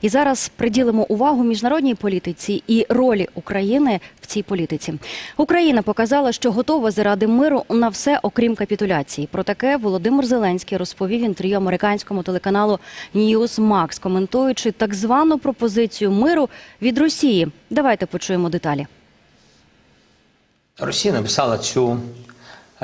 І зараз приділимо увагу міжнародній політиці і ролі України в цій політиці. Україна показала, що готова заради миру на все, окрім капітуляції. Про таке Володимир Зеленський розповів інтерв'ю американському телеканалу Newsmax, коментуючи так звану пропозицію миру від Росії. Давайте почуємо деталі. Росія написала цю,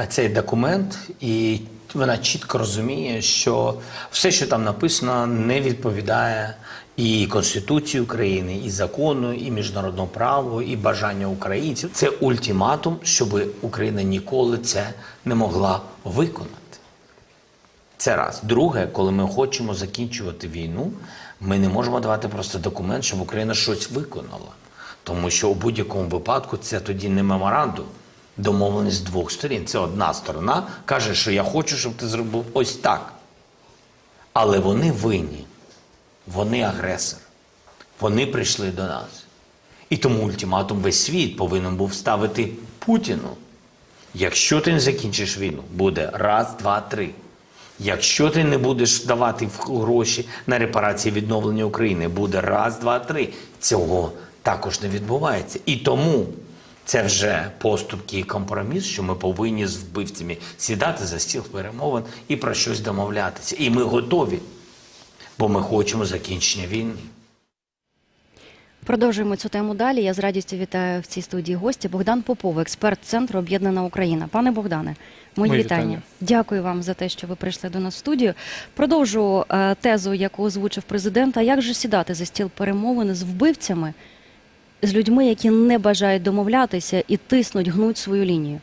цей документ, і вона чітко розуміє, що все, що там написано, не відповідає і Конституції України, і закону, і міжнародному праву, і бажанню українців. Це ультиматум, щоб Україна ніколи це не могла виконати. Це раз. Друге, коли ми хочемо закінчувати війну, ми не можемо давати просто документ, щоб Україна щось виконала. Тому що у будь-якому випадку це тоді не меморандум, домовленість з двох сторін. Це одна сторона каже, що я хочу, щоб ти зробив ось так. Але вони винні, вони агресор, вони прийшли до нас. І тому ультиматум весь світ повинен був ставити Путіну. Якщо ти не закінчиш війну, буде раз, два, три. Якщо ти не будеш давати гроші на репарації відновлення України, буде раз, два, три. Цього також не відбувається. І тому це вже поступки і компроміс, що ми повинні з вбивцями сідати за стіл перемовин і про щось домовлятися. І ми готові, бо ми хочемо закінчення війни. Продовжуємо цю тему далі. Я з радістю вітаю в цій студії гості Богдан Попов, експерт центру Об'єднана Україна. Пане Богдане, мої, Мої вітання. вітання. Дякую вам за те, що ви прийшли до нас в студію. Продовжу е, тезу, яку озвучив президент. А як же сідати за стіл перемовин з вбивцями, з людьми, які не бажають домовлятися і тиснуть, гнуть свою лінію?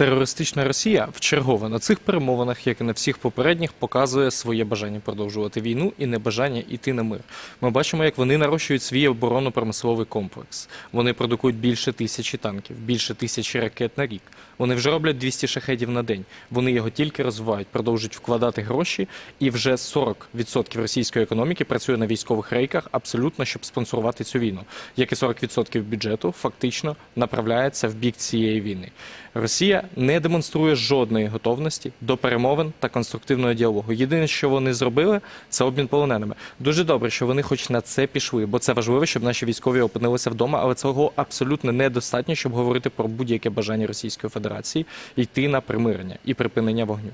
Терористична Росія вчергове на цих перемовинах, як і на всіх попередніх, показує своє бажання продовжувати війну і небажання йти на мир. Ми бачимо, як вони нарощують свій оборонно-промисловий комплекс. Вони продукують більше тисячі танків, більше тисячі ракет на рік. Вони вже роблять 200 шахедів на день. Вони його тільки розвивають, продовжують вкладати гроші, і вже 40% російської економіки працює на військових рейках абсолютно, щоб спонсорувати цю війну. Як і 40% бюджету фактично направляється в бік цієї війни. Росія не демонструє жодної готовності до перемовин та конструктивного діалогу. Єдине, що вони зробили, це обмін полоненими. Дуже добре, що вони хоч на це пішли, бо це важливо, щоб наші військові опинилися вдома, але цього абсолютно недостатньо, щоб говорити про будь-яке бажання Російської Федерації йти на примирення і припинення вогню.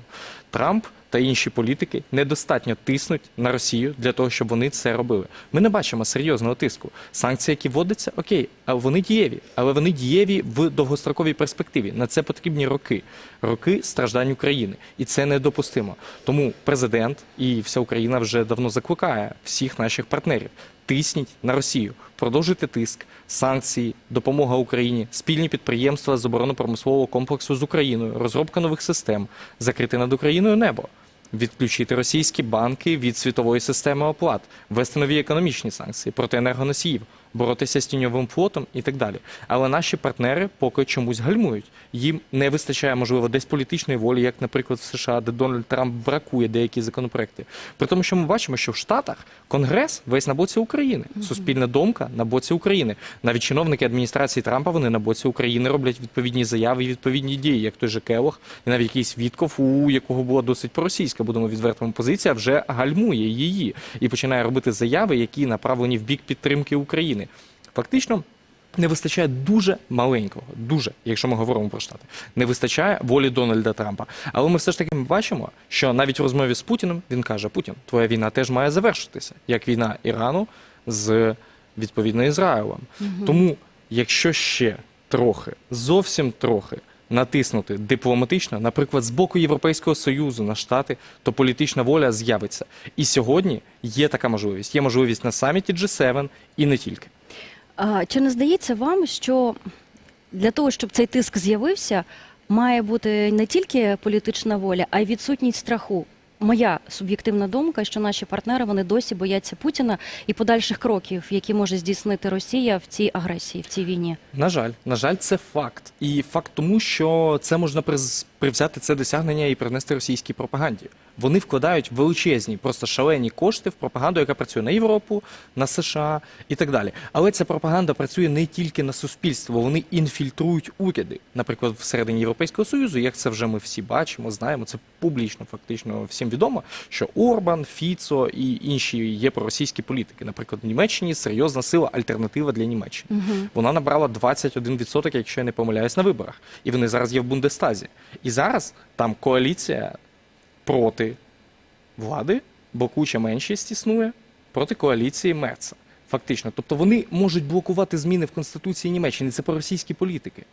Трамп та інші політики недостатньо тиснуть на Росію для того, щоб вони це робили. Ми не бачимо серйозного тиску. Санкції, які вводяться, окей, вони дієві, але вони дієві в довгостроковій перспективі. На це потрібні роки, роки страждань України, і це недопустимо. Тому президент і вся Україна вже давно закликає всіх наших партнерів. Тисніть на Росію, продовжуйте тиск, санкції, допомога Україні, спільні підприємства з оборонно-промислового комплексу з Україною, розробка нових систем, закрити над Україною небо, відключити російські банки від світової системи оплат, ввести нові економічні санкції проти енергоносіїв, боротися з тіньовим флотом і так далі. Але наші партнери поки чомусь гальмують. Їм не вистачає, можливо, десь політичної волі, як, наприклад, в США, де Дональд Трамп бракує деякі законопроекти. При тому, що ми бачимо, що в Штатах Конгрес весь на боці України, суспільна думка на боці України. Навіть чиновники адміністрації Трампа вони на боці України роблять відповідні заяви і відповідні дії, як той же Келох, і навіть якийсь Вітков, у якого була досить проросійська, будемо відвертими позиція, вже гальмує її і починає робити заяви, які направлені в бік підтримки України. Фактично. Не вистачає дуже маленького, дуже, якщо ми говоримо про штати, не вистачає волі Дональда Трампа. Але ми все ж таки бачимо, що навіть в розмові з Путіним він каже: Путін, твоя війна теж має завершитися, як війна Ірану з відповідно Ізраїлем. Тому, якщо ще трохи, зовсім трохи натиснути дипломатично, наприклад, з боку Європейського союзу на штати, то політична воля з'явиться. І сьогодні є така можливість. Є можливість на саміті G7 і не тільки. А, чи не здається вам, що для того, щоб цей тиск з'явився, має бути не тільки політична воля, а й відсутність страху? Моя суб'єктивна думка, що наші партнери вони досі бояться Путіна і подальших кроків, які може здійснити Росія в цій агресії, в цій війні. На жаль, на жаль, це факт. І факт тому, що це можна привзяти це досягнення і принести російській пропаганді. Вони вкладають величезні, просто шалені кошти в пропаганду, яка працює на Європу, на США і так далі. Але ця пропаганда працює не тільки на суспільство, вони інфільтрують уряди. Наприклад, всередині Європейського Союзу, як це вже ми всі бачимо, знаємо, це публічно, фактично всім відомо, що Орбан, Фіцо і інші є проросійські політики. Наприклад, в Німеччині серйозна сила альтернатива для Німеччини. Вона набрала 21%, якщо я не помиляюсь, на виборах. І вони зараз є в Бундестазі. І зараз там коаліція проти влади, блокуюча меншість існує проти коаліції Мерца. Фактично. Тобто вони можуть блокувати зміни в Конституції Німеччини. Це проросійські політики.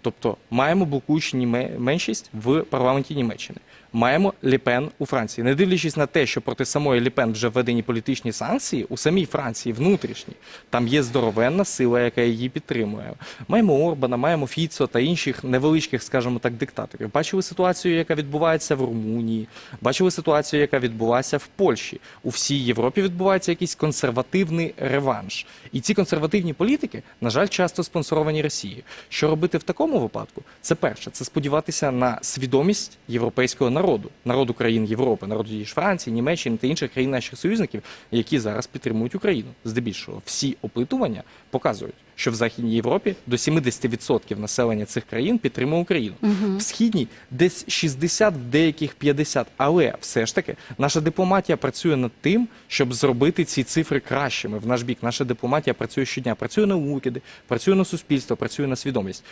Тобто маємо блокуючу меншість в парламенті Німеччини. Маємо Ліпен у Франції. Не дивлячись на те, що проти самої Ліпен вже введені політичні санкції, у самій Франції внутрішній, там є здоровенна сила, яка її підтримує. Маємо Орбана, маємо Фіцо та інших невеличких, скажімо так, диктаторів. Бачили ситуацію, яка відбувається в Румунії, бачили ситуацію, яка відбулася в Польщі. У всій Європі відбувається якийсь консервативний реванш. І ці консервативні політики, на жаль, часто спонсоровані Росією. Що робити в такому випадку? Це перше, це сподіватися на свідомість європейського народу, народу народу країн Європи, народу тієї ж Франції, Німеччини та інших країн наших союзників, які зараз підтримують Україну. Здебільшого, всі опитування показують, що в Західній Європі до 70% населення цих країн підтримує Україну. В східній десь 60, в деяких 50. Але все ж таки наша дипломатія працює над тим, щоб зробити ці цифри кращими в наш бік. Наша дипломатія працює щодня, працює на уряди, працює на суспільство, працює на свідомість.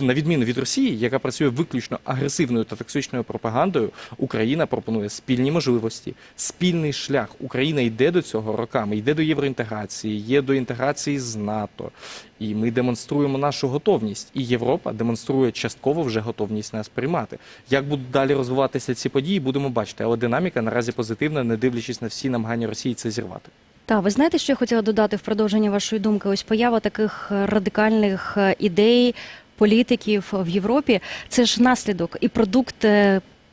На відміну від Росії, яка працює виключно агресивною та токсичною пропагандою, Україна пропонує спільні можливості, спільний шлях. Україна йде до цього роками, йде до євроінтеграції, є до інтеграції з НАТО. І ми демонструємо нашу готовність. І Європа демонструє частково вже готовність нас приймати. Як будуть далі розвиватися ці події, будемо бачити. Але динаміка наразі позитивна, не дивлячись на всі намагання Росії це зірвати. Та ви знаєте, що я хотіла додати в продовження вашої думки? Ось поява таких е, радикальних е, ідей політиків в Європі. Це ж наслідок і продукт.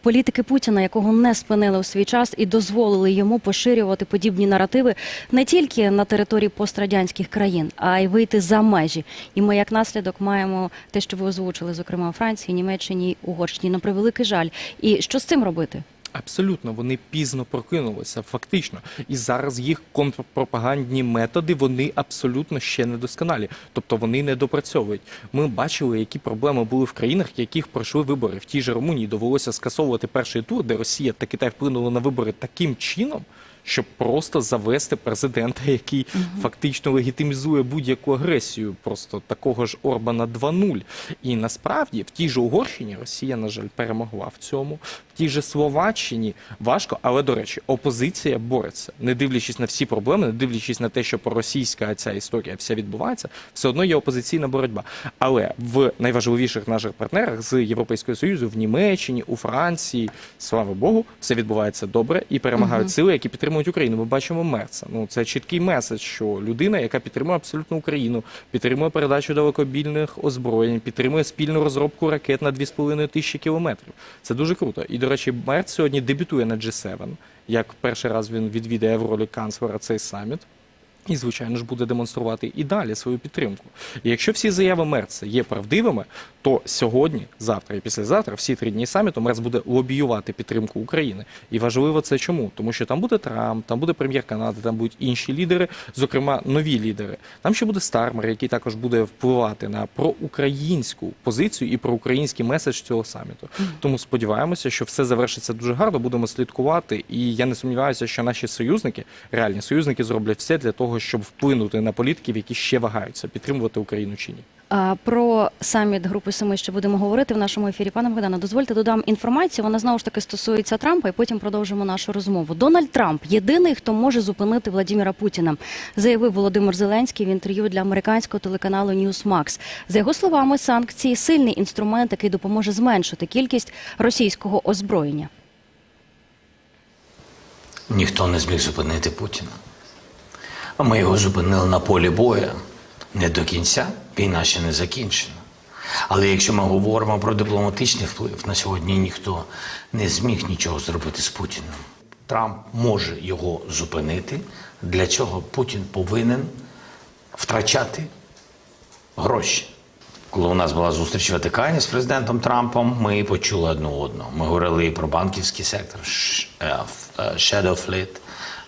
Політики Путіна, якого не спинили у свій час і дозволили йому поширювати подібні наративи не тільки на території пострадянських країн, а й вийти за межі. І ми, як наслідок, маємо те, що ви озвучили, зокрема у Франції, Німеччині, Угорщині. На превеликий жаль. І що з цим робити? Абсолютно, вони пізно прокинулися, фактично. І зараз їх контрпропагандні методи вони абсолютно ще недосконалі. Тобто вони не допрацьовують. Ми бачили, які проблеми були в країнах, в яких пройшли вибори. В тій же Румунії довелося скасовувати перший тур, де Росія та Китай вплинули на вибори таким чином. Щоб просто завести президента, який фактично легітимізує будь-яку агресію, просто такого ж Орбана 2.0. І насправді в тій же Угорщині Росія, на жаль, перемогла в цьому. Тій же Словаччині важко, але до речі, опозиція бореться, не дивлячись на всі проблеми, не дивлячись на те, що проросійська ця історія вся відбувається, все одно є опозиційна боротьба. Але в найважливіших наших партнерах з Європейського Союзу, в Німеччині, у Франції, слава Богу, все відбувається добре і перемагають сили, які підтримують Україну. Ми бачимо Мерца. Ну це чіткий меседж, що людина, яка підтримує абсолютно Україну, підтримує передачу далекобільних озброєнь, підтримує спільну розробку ракет на 2,5 тисячі кілометрів. Це дуже круто. І до речі, Мерц сьогодні дебютує на G7, як перший раз він відвідає в ролі канцлера цей саміт. І, звичайно ж, буде демонструвати і далі свою підтримку. І якщо всі заяви Мерца є правдивими, то сьогодні, завтра і післязавтра, всі три дні саміту, Мерц буде лобіювати підтримку України. І важливо це чому? Тому що там буде Трамп, там буде прем'єр Канади, там будуть інші лідери, зокрема нові лідери. Там ще буде Стармер, який також буде впливати на проукраїнську позицію і проукраїнський меседж цього саміту. Тому сподіваємося, що все завершиться дуже гарно. Будемо слідкувати. І я не сумніваюся, що наші союзники, реальні союзники, зроблять все для того, щоб вплинути на політиків, які ще вагаються, підтримувати Україну чи ні. Про саміт Групи Семи ще будемо говорити в нашому ефірі. Пане Богдане, дозвольте додам інформацію. Вона знову ж таки стосується Трампа, і потім продовжимо нашу розмову. Дональд Трамп єдиний, хто може зупинити Владіміра Путіна, заявив Володимир Зеленський в інтерв'ю для американського телеканалу Newsmax. За його словами, санкції сильний інструмент, який допоможе зменшити кількість російського озброєння. Ніхто не зміг зупинити Путіна. Ми його зупинили на полі бою. Не до кінця, війна ще не закінчена. Але якщо ми говоримо про дипломатичний вплив, на сьогодні ніхто не зміг нічого зробити з Путіним. Трамп може його зупинити. Для цього Путін повинен втрачати гроші. Коли у нас була зустріч в Ватикані з президентом Трампом, ми почули одну одну. Ми говорили і про банківський сектор, е, е, Shadow Fleet,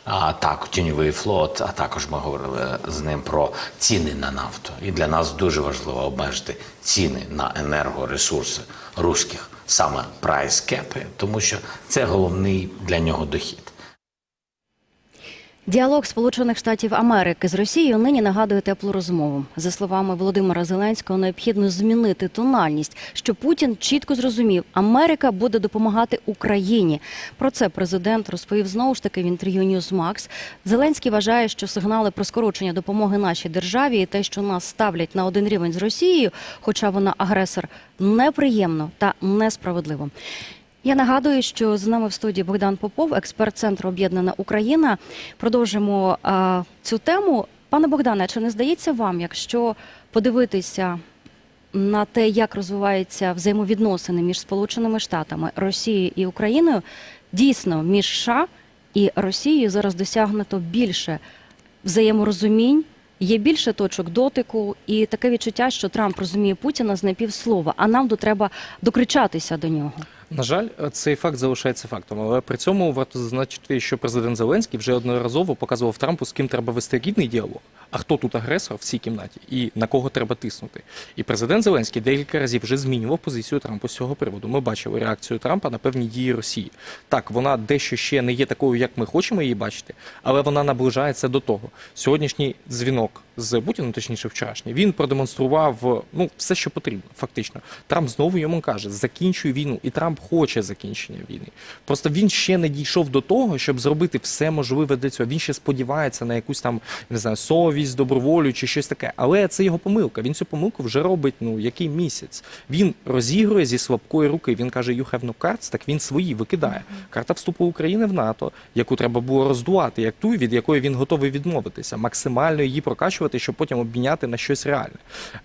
а так, тіньовий флот, а також ми говорили з ним про ціни на нафту. І для нас дуже важливо обмежити ціни на енергоресурси руських, саме прайс-кепи, тому що це головний для нього дохід. Діалог Сполучених Штатів Америки з Росією нині нагадує теплу розмову. За словами Володимира Зеленського, необхідно змінити тональність, щоб Путін чітко зрозумів, Америка буде допомагати Україні. Про це президент розповів знову ж таки в інтерв'ю Newsmax. Зеленський вважає, що сигнали про скорочення допомоги нашій державі і те, що нас ставлять на один рівень з Росією, хоча вона агресор, неприємно та несправедливо. Я нагадую, що з нами в студії Богдан Попов, експерт центру Об'єднана Україна. Продовжимо а, цю тему. Пане Богдане, чи не здається вам, якщо подивитися на те, як розвиваються взаємовідносини між Сполученими Штатами, Росією і Україною, дійсно між США і Росією зараз досягнуто більше взаєморозумінь, є більше точок дотику, і таке відчуття, що Трамп розуміє Путіна з напівслова, а нам до треба докричатися до нього. На жаль, цей факт залишається фактом, але при цьому варто зазначити, що президент Зеленський вже одноразово показував Трампу, з ким треба вести рідний діалог, а хто тут агресор в цій кімнаті і на кого треба тиснути. І президент Зеленський декілька разів вже змінював позицію Трампу з цього приводу. Ми бачили реакцію Трампа на певні дії Росії. Так, вона дещо ще не є такою, як ми хочемо її бачити, але вона наближається до того. Сьогоднішній дзвінок з Путіним, точніше вчорашній, він продемонстрував ну все, що потрібно. Фактично, Трамп знову йому каже: закінчуй війну, і Трамп хоче закінчення війни. Просто він ще не дійшов до того, щоб зробити все можливе для цього. Він ще сподівається на якусь там не знаю совість, доброволю чи щось таке. Але це його помилка. Він цю помилку вже робить. Ну який місяць. Він розігрує зі слабкої руки. Він каже: «You have no cards», так він свої викидає. Карта вступу України в НАТО, яку треба було роздувати, як ту, від якої він готовий відмовитися, максимально її прокачувати, щоб потім обміняти на щось реальне.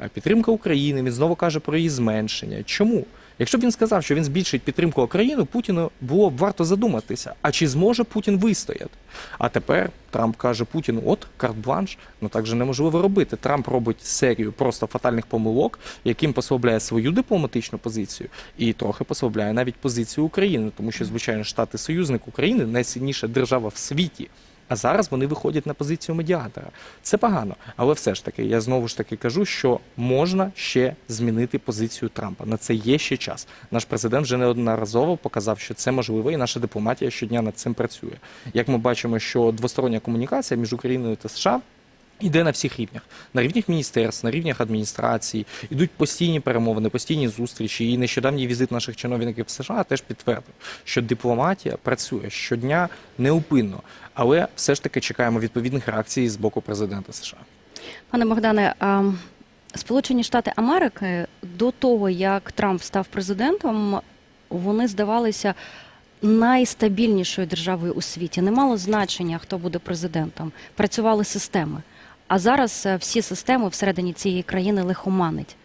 Е, Підтримка України. Він знову каже про її зменшення. Чому? Якщо б він сказав, що він збільшить підтримку України, Путіну було б варто задуматися, а чи зможе Путін вистояти? А тепер Трамп каже Путіну: от карт-бланш, ну так же неможливо робити. Трамп робить серію просто фатальних помилок, яким послабляє свою дипломатичну позицію і трохи послабляє навіть позицію України, тому що звичайно Штати союзник України найсильніша держава в світі. А зараз вони виходять на позицію медіатора. Це погано, але все ж таки, я знову ж таки кажу, що можна ще змінити позицію Трампа. На це є ще час. Наш президент вже неодноразово показав, що це можливо, і наша дипломатія щодня над цим працює. Як ми бачимо, що двостороння комунікація між Україною та США. Іде на всіх рівнях, на рівнях міністерств, на рівнях адміністрації, ідуть постійні перемовини, постійні зустрічі. І нещодавній візит наших чиновників в США теж підтвердив, що дипломатія працює щодня неупинно, але все ж таки чекаємо відповідних реакцій з боку президента США. Пане Богдане, Сполучені Штати Америки до того, як Трамп став президентом, вони здавалися найстабільнішою державою у світі. Не мало значення, хто буде президентом. Працювали системи. А зараз е, всі системи всередині цієї країни лихоманить.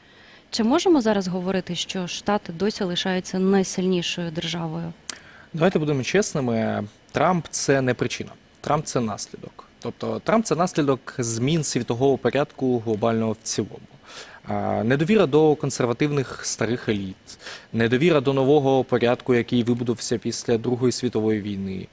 Чи можемо зараз говорити, що Штати досі лишаються найсильнішою державою? Давайте будемо чесними. Трамп це не причина. Трамп це наслідок. Тобто Трамп це наслідок змін світового порядку глобального в цілому. Недовіра до консервативних старих еліт, недовіра до нового порядку, який вибудувався після Другої світової війни.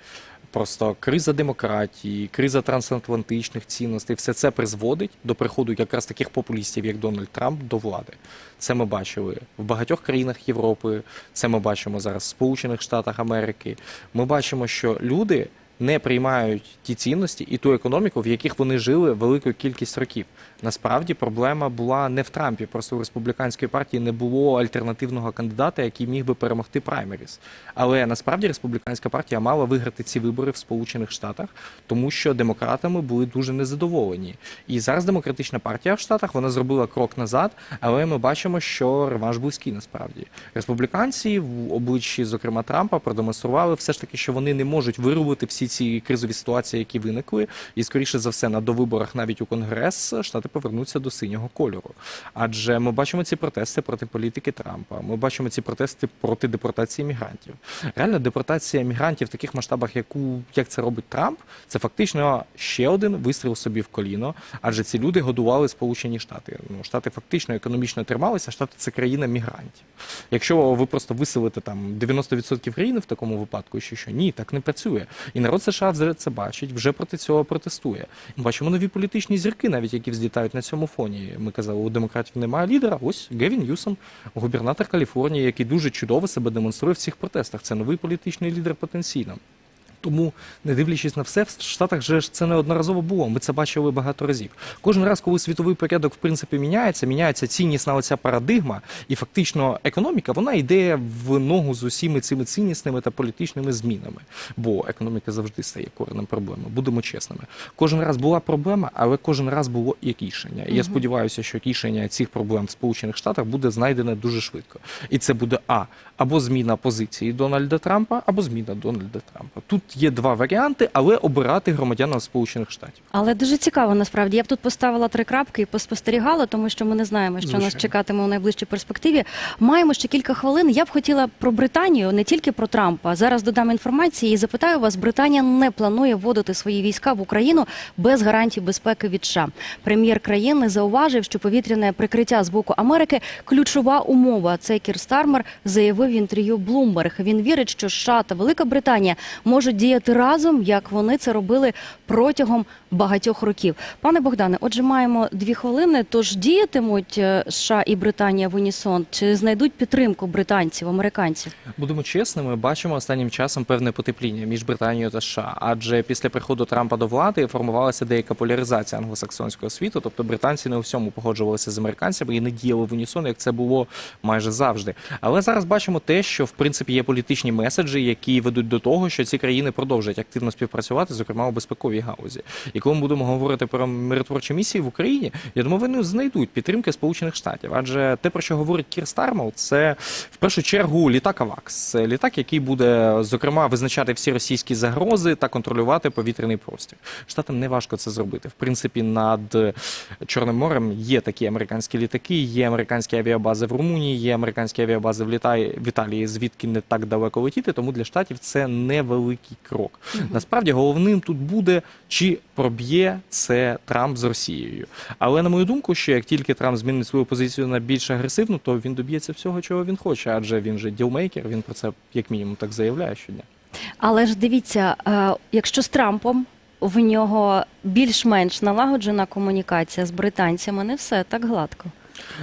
Просто криза демократії, криза трансатлантичних цінностей, все це призводить до приходу якраз таких популістів, як Дональд Трамп, до влади. Це ми бачили в багатьох країнах Європи. Це ми бачимо зараз в Сполучених Штатах Америки. Ми бачимо, що люди не приймають ті цінності і ту економіку, в яких вони жили велику кількість років. Насправді проблема була не в Трампі. Просто у республіканської партії не було альтернативного кандидата, який міг би перемогти праймеріс. Але насправді республіканська партія мала виграти ці вибори в Сполучених Штатах, тому що демократами були дуже незадоволені. І зараз демократична партія в Штатах вона зробила крок назад, але ми бачимо, що реванш близький насправді. Республіканці в обличчі, зокрема Трампа, продемонстрували все ж таки, що вони не можуть виробити всі всі ці кризові ситуації, які виникли, і скоріше за все на довиборах навіть у конгрес штати повернуться до синього кольору. Адже ми бачимо ці протести проти політики Трампа. Ми бачимо ці протести проти депортації мігрантів. Реально, депортація мігрантів в таких масштабах, яку як це робить Трамп, це фактично ще один вистріл собі в коліно. Адже ці люди годували Сполучені Штати. Ну штати фактично економічно трималися. Штати це країна мігрантів. Якщо ви просто виселите там 90% країни в такому випадку, що що ні, так не працює. І народ США вже це бачить, вже проти цього протестує. Ми бачимо нові політичні зірки, навіть які взлітають на цьому фоні. Ми казали, у демократів немає лідера. Ось Гевін Ньюсом, губернатор Каліфорнії, який дуже чудово себе демонструє в цих протестах. Це новий політичний лідер потенційно. Тому, не дивлячись на все, в Штатах же ж це неодноразово було. Ми це бачили багато разів. Кожен раз, коли світовий порядок в принципі міняється, міняється ціннісна оця парадигма, і фактично економіка вона йде в ногу з усіми цими ціннісними та політичними змінами. Бо економіка завжди стає коренем проблеми. Будемо чесними. Кожен раз була проблема, але кожен раз було і рішення. І я сподіваюся, що рішення цих проблем в Сполучених Штатах буде знайдене дуже швидко. І це буде а або зміна позиції Дональда Трампа, або зміна Дональда Трампа. Тут є два варіанти, але обирати громадянам Сполучених Штатів. Але дуже цікаво насправді. Я б тут поставила три крапки і поспостерігала, тому що ми не знаємо, що нас чекатиме у найближчій перспективі. Маємо ще кілька хвилин. Я б хотіла про Британію, не тільки про Трампа. Зараз додам інформації і запитаю вас: Британія не планує вводити свої війська в Україну без гарантій безпеки від США. Прем'єр країни зауважив, що повітряне прикриття з боку Америки ключова умова. Це Кір Стармер заявив в інтерв'ю Bloomberg. Він вірить, що США та Велика Британія можуть діяти разом, як вони це робили протягом багатьох років. Пане Богдане, отже, маємо дві хвилини. Тож діятимуть е, США і Британія в унісон? Чи знайдуть підтримку британців, американців? Будемо чесними, бачимо останнім часом певне потепління між Британією та США. Адже після приходу Трампа до влади формувалася деяка поляризація англосаксонського світу. Тобто британці не у всьому погоджувалися з американцями і не діяли в унісон, як це було майже завжди. Але зараз бачимо те, що в принципі є політичні меседжі, які ведуть до того, що ці країни продовжать активно співпрацювати, зокрема у безпековій гаузі. І коли ми будемо говорити про миротворчі місії в Україні, я думаю, вони знайдуть підтримки Сполучених Штатів. Адже те, про що говорить Кір Стармел, це в першу чергу літак АВАКС. Це літак, який буде зокрема визначати всі російські загрози та контролювати повітряний простір. Штатам не важко це зробити. В принципі, над Чорним морем є такі американські літаки, є американські авіабази в Румунії, є американські авіабази в Італії, звідки не так далеко летіти. Тому для штатів це невеликий крок. Насправді головним тут буде чи проб'є це Трамп з Росією. Але на мою думку, що як тільки Трамп змінить свою позицію на більш агресивну, то він доб'ється всього, чого він хоче, адже він же ділмейкер, він про це як мінімум так заявляє щодня. Але ж дивіться, е, якщо з Трампом в нього більш-менш налагоджена комунікація з британцями, не все так гладко.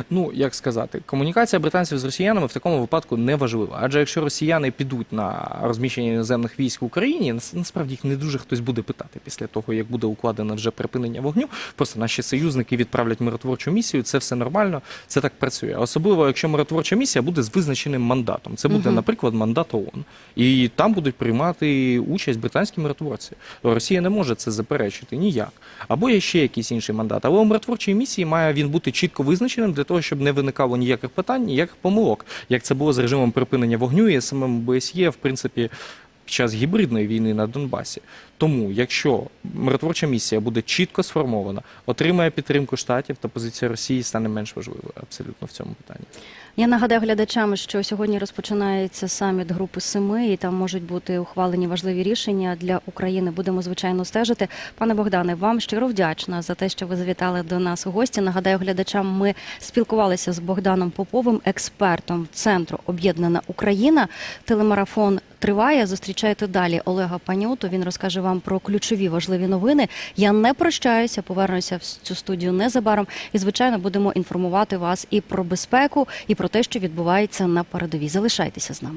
Ну як сказати, комунікація британців з росіянами в такому випадку не важлива. Адже якщо росіяни підуть на розміщення іноземних військ в Україні, насправді їх не дуже хтось буде питати після того, як буде укладено вже припинення вогню. Просто наші союзники відправлять миротворчу місію. Це все нормально, це так працює. Особливо, якщо миротворча місія буде з визначеним мандатом. Це буде, наприклад, мандат ООН. І там будуть приймати участь британські миротворці. Росія не може це заперечити ніяк. Або є ще якийсь інший мандат. Але у миротворчій місії має він бути чітко визначеним для того, щоб не виникало ніяких питань, ніяких помилок, як це було з режимом припинення вогню і самим ОБСЄ, в принципі. Під час гібридної війни на Донбасі. Тому, якщо миротворча місія буде чітко сформована, отримає підтримку штатів, то позиція Росії стане менш важливою абсолютно в цьому питанні. Я нагадаю глядачам, що сьогодні розпочинається саміт групи семи, і там можуть бути ухвалені важливі рішення для України. Будемо звичайно стежити. Пане Богдане, вам щиро вдячна за те, що ви завітали до нас у гості. Нагадаю глядачам, ми спілкувалися з Богданом Поповим, експертом центру Об'єднана Україна. Телемарафон триває. Зустрічайте далі Олега Панюту. Він розкаже вам про ключові важливі новини. Я не прощаюся, повернуся в цю студію незабаром. І звичайно будемо інформувати вас і про безпеку, і про те, що відбувається на передовій. Залишайтеся з нами.